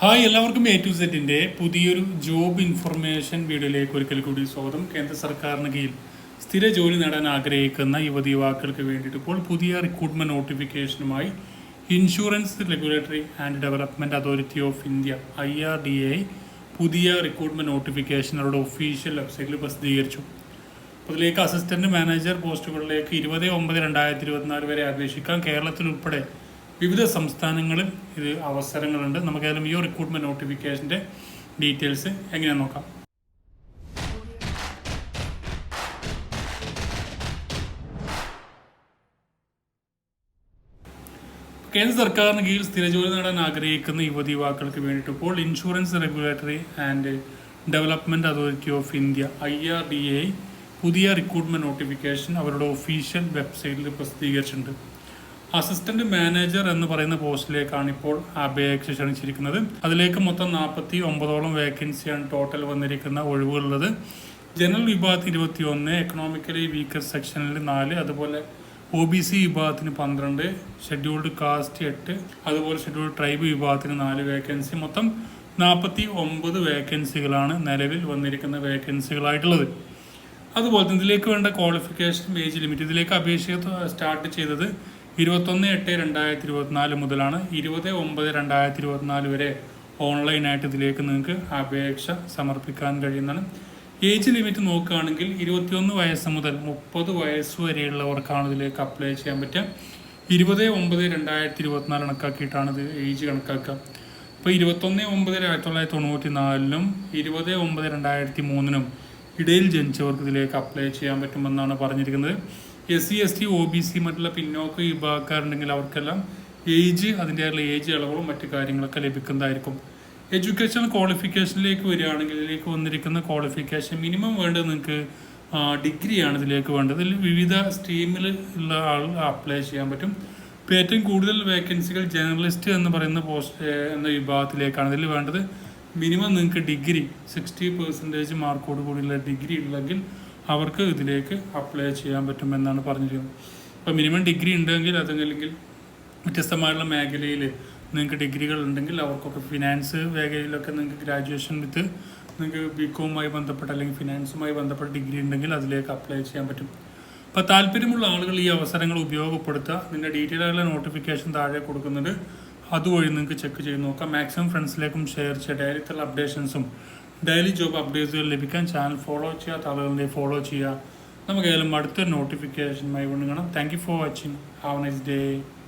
Hi എല്ലാവർക്കും A to സെറ്റിന്റെ പുതിയൊരു ജോബ് ഇൻഫർമേഷൻ വീഡിയോയിലേക്ക് ഒരിക്കൽ കൂടി സ്വാഗതം. കേന്ദ്ര സർക്കാരിന് കീഴിൽ സ്ഥിര ജോലി നേടാൻ ആഗ്രഹിക്കുന്ന യുവതി യുവാക്കൾക്ക് വേണ്ടിയിട്ട് ഇപ്പോൾ പുതിയ recruitment നോട്ടിഫിക്കേഷനുമായി insurance regulatory and development authority of India I R D I പുതിയ റിക്രൂട്ട്മെന്റ് നോട്ടിഫിക്കേഷൻ അവരുടെ ഒഫീഷ്യൽ വെബ്സൈറ്റിൽ പ്രസിദ്ധീകരിച്ചു. അതിലേക്ക് അസിസ്റ്റന്റ് മാനേജർ പോസ്റ്റുകളിലേക്ക് ഇരുപത് ഒമ്പത് രണ്ടായിരത്തി ഇരുപത്തിനാല് വരെ അപേക്ഷിക്കാം. കേരളത്തിൽ ഉൾപ്പെടെ വിവിധ സംസ്ഥാനങ്ങളിൽ ഇത് അവസരങ്ങളുണ്ട്. നമുക്ക് ഏതായാലും ഈ റിക്രൂട്ട്മെന്റ് നോട്ടിഫിക്കേഷന്റെ ഡീറ്റെയിൽസ് എങ്ങനെയാണെന്ന് നോക്കാം. കേന്ദ്ര സർക്കാരിന് കീഴിൽ സ്ഥിരജോലി നേടാൻ ആഗ്രഹിക്കുന്ന യുവതി യുവാക്കൾക്ക് വേണ്ടിയിട്ട് ഇപ്പോൾ insurance regulatory and development authority of India I R D A പുതിയ റിക്രൂട്ട്മെന്റ് നോട്ടിഫിക്കേഷൻ അവരുടെ ഒഫീഷ്യൽ വെബ്സൈറ്റിൽ പ്രസിദ്ധീകരിച്ചിട്ടുണ്ട്. അസിസ്റ്റന്റ് മാനേജർ എന്ന് പറയുന്ന പോസ്റ്റിലേക്കാണ് ഇപ്പോൾ അപേക്ഷ ക്ഷണിച്ചിരിക്കുന്നത്. അതിലേക്ക് മൊത്തം നാൽപ്പത്തി ഒമ്പതോളം വേക്കൻസിയാണ് ടോട്ടൽ വന്നിരിക്കുന്ന ഒഴിവുകളുള്ളത്. ജനറൽ വിഭാഗത്തിന് ഇരുപത്തി ഒന്ന് എക്കണോമിക്കലി വീക്കർ സെക്ഷനിൽ നാല് അതുപോലെ ഒ ബി സി വിഭാഗത്തിന് പന്ത്രണ്ട് ഷെഡ്യൂൾഡ് കാസ്റ്റ് എട്ട് അതുപോലെ ഷെഡ്യൂൾഡ് ട്രൈബ് വിഭാഗത്തിന് നാല് വേക്കൻസി മൊത്തം നാൽപ്പത്തി ഒമ്പത് വേക്കൻസികളാണ് നിലവിൽ വന്നിരിക്കുന്ന വേക്കൻസികളായിട്ടുള്ളത് അതുപോലെ തന്നെ ഇതിലേക്ക് വേണ്ട ക്വാളിഫിക്കേഷൻ ഏജ് ലിമിറ്റ് ഇതിലേക്ക് അപേക്ഷ സ്റ്റാർട്ട് ചെയ്തത് ഇരുപത്തൊന്ന് എട്ട് രണ്ടായിരത്തി ഇരുപത്തിനാല് മുതലാണ് ഇരുപത് ഒമ്പത് രണ്ടായിരത്തി ഇരുപത്തിനാല് വരെ ഓൺലൈനായിട്ട് ഇതിലേക്ക് നിങ്ങൾക്ക് അപേക്ഷ സമർപ്പിക്കാൻ കഴിയുന്നതാണ്. ഏജ് ലിമിറ്റ് നോക്കുകയാണെങ്കിൽ ഇരുപത്തിയൊന്ന് വയസ്സ് മുതൽ മുപ്പത് വയസ്സ് വരെയുള്ളവർക്കാണ് ഇതിലേക്ക് അപ്ലൈ ചെയ്യാൻ പറ്റുക. ഇരുപത് ഒമ്പത് രണ്ടായിരത്തി ഇരുപത്തിനാല് കണക്കാക്കിയിട്ടാണ് ഇത് ഏജ് കണക്കാക്കുക. ഇപ്പോൾ ഇരുപത്തൊന്ന് ഒമ്പത് ആയിരത്തി തൊള്ളായിരത്തി തൊണ്ണൂറ്റി നാലിനും ഇരുപത് ഒമ്പത് രണ്ടായിരത്തി മൂന്നിനും ഇടയിൽ ജനിച്ചവർക്ക് ഇതിലേക്ക് അപ്ലൈ ചെയ്യാൻ പറ്റുമെന്നാണ് പറഞ്ഞിരിക്കുന്നത്. S C S T O B C മറ്റുള്ള പിന്നോക്ക വിഭാഗക്കാരുണ്ടെങ്കിൽ അവർക്കെല്ലാം ഏജ് അതിന്റെ ഏജ് ഇളവുകളും മറ്റു കാര്യങ്ങളൊക്കെ ലഭിക്കുന്നതായിരിക്കും. എഡ്യൂക്കേഷണൽ ക്വാളിഫിക്കേഷനിലേക്ക് വരികയാണെങ്കിൽ ഇതിലേക്ക് വന്നിരിക്കുന്ന ക്വാളിഫിക്കേഷൻ മിനിമം വേണ്ടത് നിങ്ങൾക്ക് ഡിഗ്രിയാണ് ഇതിലേക്ക് വേണ്ടത്. ഇതിൽ വിവിധ സ്ട്രീമിൽ ഉള്ള ആൾ അപ്ലൈ ചെയ്യാൻ പറ്റും. ഇപ്പോൾ ഏറ്റവും കൂടുതൽ വേക്കൻസികൾ ജേർണലിസ്റ്റ് എന്ന് പറയുന്ന പോസ്റ്റ് എന്ന വിഭാഗത്തിലേക്കാണ് ഇതിൽ വേണ്ടത്. മിനിമം നിങ്ങൾക്ക് ഡിഗ്രി സിക്സ്റ്റി പെർസെന്റേജ് മാർക്കോട് കൂടിയുള്ള ഡിഗ്രി ഉള്ളെങ്കിൽ അവർക്ക് ഇതിലേക്ക് അപ്ലൈ ചെയ്യാൻ പറ്റുമെന്നാണ് പറഞ്ഞിരിക്കുന്നത്. അപ്പോൾ മിനിമം ഡിഗ്രി ഉണ്ടെങ്കിൽ അതല്ലെങ്കിൽ വ്യത്യസ്തമായുള്ള മേഖലയിൽ നിങ്ങൾക്ക് ഡിഗ്രികൾ ഉണ്ടെങ്കിൽ അവർക്കൊക്കെ ഫിനാൻസ് മേഖലയിലൊക്കെ നിങ്ങൾക്ക് ഗ്രാജുവേഷൻ വിത്ത് നിങ്ങൾക്ക് ബി കോമുമായി ബന്ധപ്പെട്ട അല്ലെങ്കിൽ ഫിനാൻസുമായി ബന്ധപ്പെട്ട ഡിഗ്രി ഉണ്ടെങ്കിൽ അതിലേക്ക് അപ്ലൈ ചെയ്യാൻ പറ്റും. അപ്പോൾ താല്പര്യമുള്ള ആളുകൾ ഈ അവസരങ്ങൾ ഉപയോഗപ്പെടുത്തുക. ഇതിന്റെ ഡീറ്റെയിൽ ആയിട്ടുള്ള നോട്ടിഫിക്കേഷൻ താഴെ കൊടുക്കുന്നുണ്ട്. അതുവഴി നിങ്ങൾക്ക് ചെക്ക് ചെയ്ത് നോക്കാം. മാക്സിമം ഫ്രണ്ട്സിലേക്കും ഷെയർ ചെയ്യുക ഡയറിത്തുള്ള അപ്ഡേഷൻസും ഡെയിലി ജോബ് അപ്ഡേറ്റ്സുകൾ ലഭിക്കാൻ ചാനൽ ഫോളോ ചെയ്യാത്ത ആളുകളിലേക്ക് ഫോളോ ചെയ്യുക. നമുക്ക് ഏതായാലും അടുത്ത നോട്ടിഫിക്കേഷനുമായി കാണാം. Thank you for watching have nice day